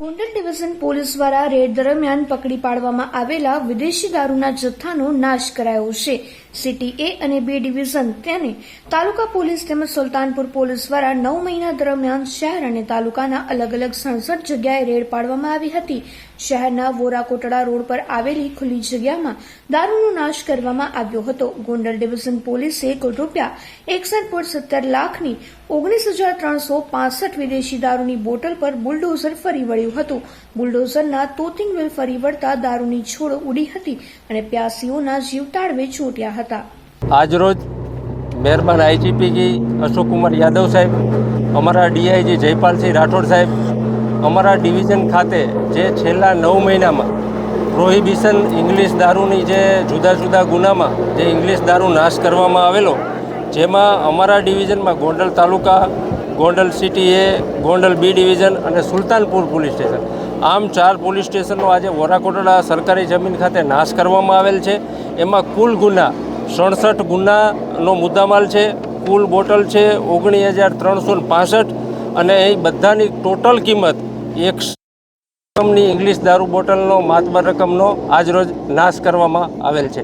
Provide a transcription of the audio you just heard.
Gondal division police દ્વારા raid દરમિયાન પકડી પાડવામાં આવેલા વિદેશી દારૂના જથ્થાનો નાશ કરાયો છે. સિટી એ અને બી ડિવિઝન તેને તાલુકા પોલીસ તેમજ સુલતાનપુર પોલીસ દ્વારા નવ મહિના દરમિયાન શહેર અને તાલુકાના અલગ અલગ સડસઠ જગ્યાએ રેડ પાડવામાં આવી હતી. શહેરના વોરાકોટડા રોડ પર આવેલી ખુલ્લી જગ્યામાં દારૂનો નાશ કરવામાં આવ્યો હતો. ગોંડલ ડિવિઝન પોલીસે કુલ રૂપિયા એકસઠ પોઈન્ટ સત્તર લાખની ઓગણીસ હજાર ત્રણસો પાસઠ વિદેશી દારૂની બોટલ પર બુલડોઝર ફરી વળ્યું હતું. બુલડોઝરના તોતિંગ વેલ ફરી વળતા દારૂની છોડ ઉડી હતી અને પ્યાસીઓના જીવ તાળવે ચોટ્યા હતા. આજરોજ મહેરબાન આઈજીપી અશોક કુમાર યાદવ સાહેબ, અમારા ડીઆઈજી જયપાલસિંહ રાઠોડ સાહેબ, અમારા ડિવિઝન ખાતે જે છેલ્લા નવ મહિનામાં પ્રોહિબિશન ઇંગ્લિશ દારૂની જે જુદા જુદા ગુનામાં જે ઇંગ્લિશ દારૂ નાશ કરવામાં આવેલો, જેમાં અમારા ડિવિઝનમાં ગોંડલ તાલુકા Gondal city A Gondal B division અને સુલતાનપુર પોલીસ સ્ટેશન. આમ ચાર પોલીસ સ્ટેશનનો આજે વોરાકોટડા સરકારી જમીન ખાતે નાશ કરવામાં આવેલ છે. એમાં કુલ ગુના સડસઠ ગુનાનો મુદ્દામાલ છે, કુલ બોટલ છે ઓગણીસ હજાર ત્રણસો પાસઠ અને એ બધાની ટોટલ કિંમત એક રકમની ઇંગ્લિશ દારૂ બોટલનો, માતબર રકમનો આજરોજ નાશ કરવામાં આવેલ છે.